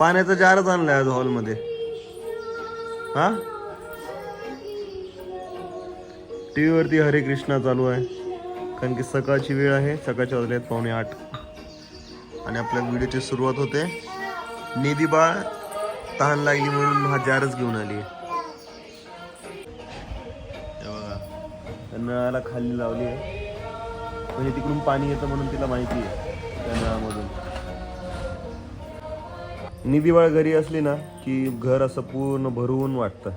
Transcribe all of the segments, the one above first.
पाण्याचा जारच आणलं आज हॉलमध्ये. हा? टी व्हीवरती हरे कृष्णा चालू आहे. कारण की सकाळची वेळ आहे. सकाळच्या वाजले आहेत पावणे आठ. आणि आपल्या व्हिडिओची सुरुवात होते. निधी बाळ तहान लागली म्हणून हा जारच घेऊन आली त्या नळाला खाली लावली आहे. म्हणजे तिकडून पाणी येतं म्हणून तिला माहिती आहे त्या नळामधून निधीबळ घरी असली ना की घर असं पूर्ण भरून वाटतं.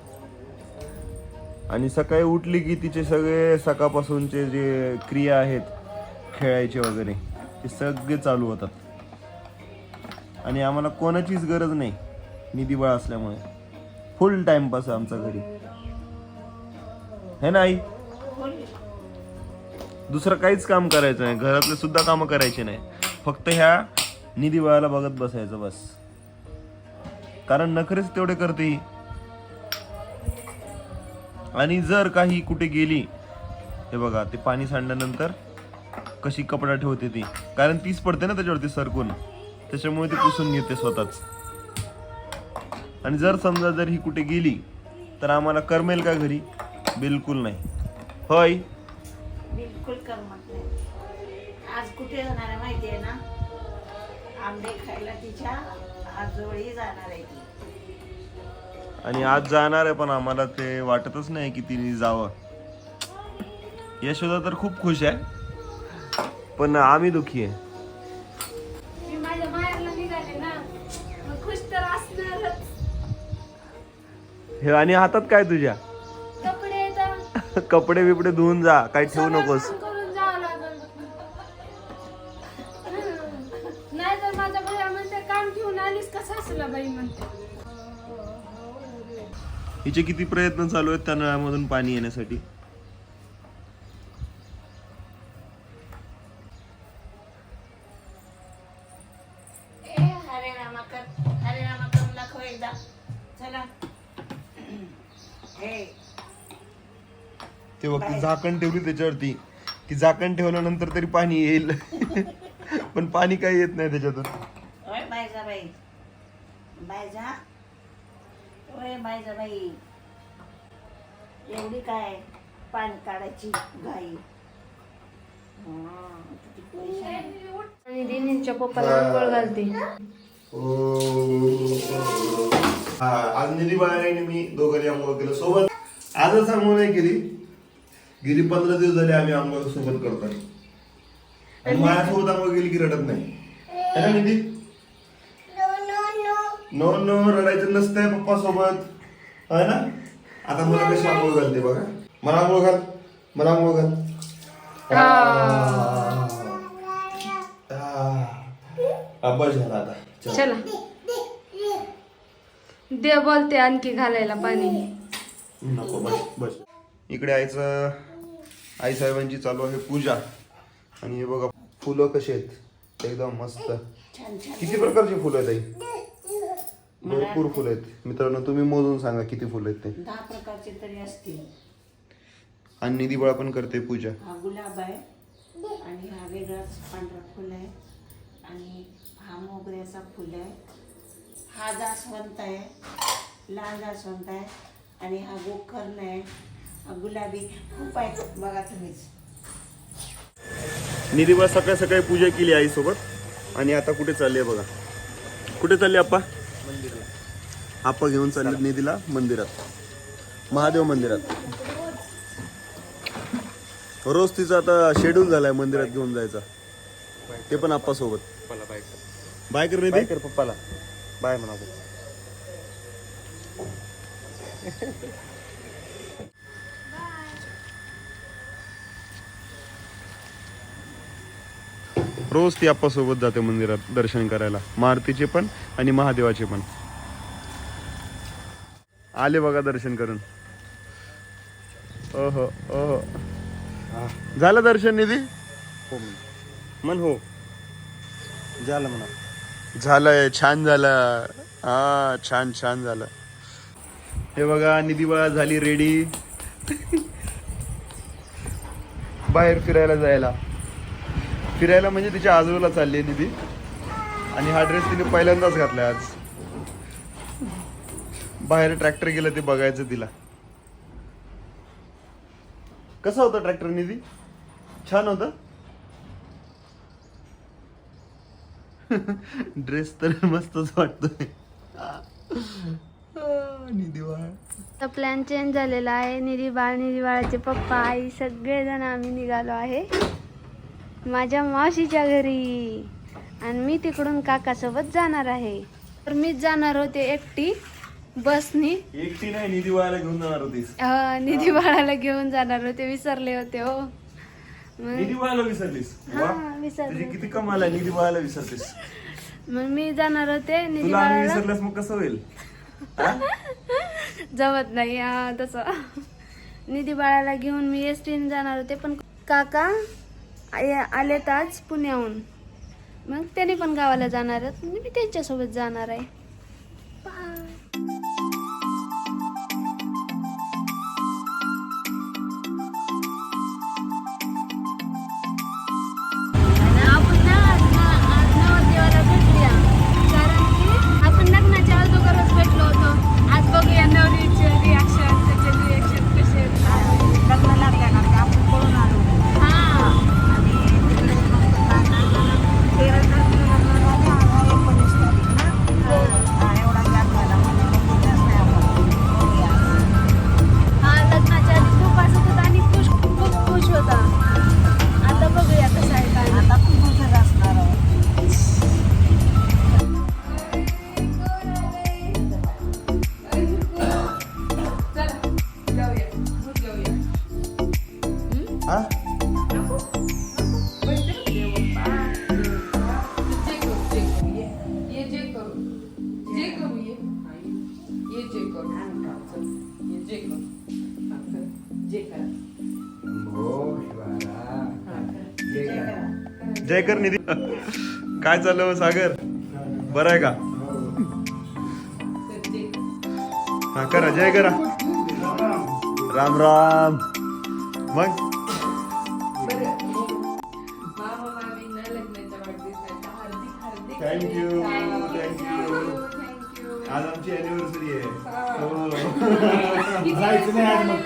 आणि सकाळी उठली की तिचे सगळे सकाळपासूनचे जे क्रिया आहेत खेळायचे वगैरे ते सगळे चालू होतात. आणि आम्हाला कोणाचीच गरज नाही निधी बाळ असल्यामुळे. फुल टाइमपास आहे आमचा घरी. है ना आई? दुसरं काहीच काम करायचं नाही. घरातले सुद्धा कामं करायचे नाही. फक्त ह्या निधी बाळाला बघत बसायचं बस. कारण नखरेच तेवढे करते. आणि जर काही कुठे गेली हे बघा ते पाणी सांडल्यानंतर कशी कपडा ठेवते ती. कारण तीच पडते ना त्याच्यावरती सरकून. त्याच्यामुळे ती पुसून घेते स्वतःच. आणि जर समजा जर ही कुठे गेली तर आम्हाला करमेल का घरी? बिलकुल नाही. होय? बिलकुल करमत नाही. आज कुठे जाणार माहिती आहे ना? आंबे खायला तिच्या आजोळी जाणार आहे ती. आणि आज जाणार आहे पण आम्हाला ते वाटतच नाही की तिने जावं. यशोदा तर खूप खुश आहे पण आम्ही दुखी आहे. मी माझ्या माहेरला निघाले ना मग खुश तर असणारच. हे आणि हातात काय तुझ्या? कपडे तर. कपडे बिपडे धुवून जा काही ठेवू सगळं नकोस. काम हिचे किती प्रयत्न चालू आहेत त्या नळामधून पाणी येण्यासाठी? ए हरे रामा कर हरे रामा करून दाखव एकदा. चला. हे. ते बघ ती झाकण ठेवली त्याच्यावरती. ती झाकण ठेवल्यानंतर तरी पाणी येईल. पण पाणी काही येत नाही त्याच्यातून. बायजा ओय बायजा बाई. एवढी काय पाणी काढायची घाई? हं. आणि दिनीच्या पप्पाला आंघोळ घालते. आज निधी बाळाने मी दोघांनी आंघोळ केलं. सोबत आजच आंघोळ नाही केली. गेली पंधरा दिवस झाले आम्ही आंघोळ सोबत करतोय. आणि माझ्यासोबत आंघोळ केली की रडत नाही. है ना निधी? नो नो रडायचं नसतंय पप्पा सोबत है ना? आता मला कशी आंघोळ घालते बघा. मला आंघोळ घाल. मला आंघोळ घाल. अब्बास झाला आता. चल. चला. दे बोलते आणखी घालायला पाणी. नको बस बस. इकडे आईचं आई साहेबांची चालू आहे पूजा. आणि हे बघा फुलं कशी आहेत? एकदम मस्त. किती प्रकारची फुलं आहेत आई? भरपूर फुलं आहेत. मित्रांनो तुम्ही मोजून सांगा किती फुलं आहेत ते. दहा प्रकारचे तरी असतील. आणि निधी बाळा पण करते पूजा. हा गुलाब आहे आणि हा वेगळाच पांढरा फुल आहे. आणि हा मोगऱ्याचा फुल आहे. हा जास्वंत आहे. लाल जास्वंत आहे. आणि हा गोकर्ण आहे. हा गुलाबी खूप आहेत. बघा तुम्हीच. निधी बाळा सकाळी सकाळी पूजा केली आई सोबत. आणि आता कुठे चालली आहे बघा. कुठे चालली आप्पा? आप्पा घेऊन चालले निधीला मंदिरात. महादेव मंदिरात. रोज तिचा आता शेड्यूल झालाय मंदिरात घेऊन जायचा. ते पण आप्पा सोबत बाय कर निधी? कर पप्पाला. बाय म्हणा रोज ती आप्पा सोबत जाते मंदिरात दर्शन करायला. मारुतीचे पण आणि महादेवाचे पण. आले बघा दर्शन करून. ओहो ओहो. झालं दर्शन निधी? मन हो. झालं म्हणा. झालंय छान झालं. हा छान छान झालं. हे बघा निधी बाळा झाली रेडी बाहेर फिरायला जायला. फिरायला म्हणजे तिच्या आजूबाजूला चालली निधी. आणि हा ड्रेस तिने पहिल्यांदाच घातलाय आज. बाहेर ट्रॅक्टर गेलं ते बघायचं तिला. कसा होता ट्रॅक्टर निधी? छान होता? ड्रेस तर मस्तच वाटतोय. निधी बाळ. आता प्लॅन चेंज झालेला आहे. निधी बाळ निधी बाळाचे पप्पा आई सगळेजण आम्ही निघालो आहे. माझ्या मावशीच्या घरी. आणि मी तिकडून काकासोबत जाणार आहे. तर मीच जाणार होते एकटी. बसनी एकटी नाही निधी बाळाला घेऊन जाणार होतीस. अं, निधी बाळाला घेऊन जाणार होते विसरले होते हो. मग निधी बाळाला विसरलीस? वा. हा विसरले तुझी किती कमाल आहे निधी बाळाला विसरतेस मग मी जाणार होते निधी तुला आम्ही बाळाला विसरल्यास मग कसं होईल? जमत नाही हा तसं. निधी बाळाला घेऊन मी एस टीने जाणार होते पण काका आय- आलेत आज पुण्याहून. मग त्याने पण गावाला जाणार आहेत मी त्यांच्यासोबत जाणार आहे. Bye. हा? जय कर निधी. काय चाललं हो, सागर? बरं आहे का? हा करा जय करा. राम राम. मग? मामा मामींना लग्नाच्या वाढदिवसाच्या हार्दिक हार्दिक थँक्यू थँक्यू आज आमची अॅनिव्हर्सरी आहे. हो. जायचं नाही आज मग.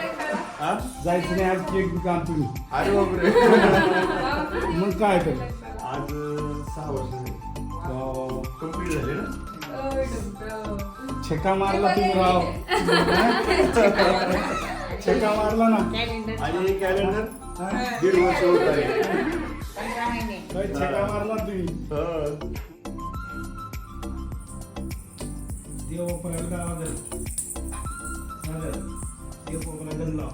हा? जायचं नाही आज केक काम तुम्ही. अरे बापरे. मग काय तर. आज सहा वर्ष झाली. कंप्लीट झाले ना? छक्का मारला तुम्ही राव. छक्का मारला ना. आणि हे कॅलेंडर दीड वर्ष होत आहे. काय छक्का मारला तुम्ही. हा. देव गावात देव गणला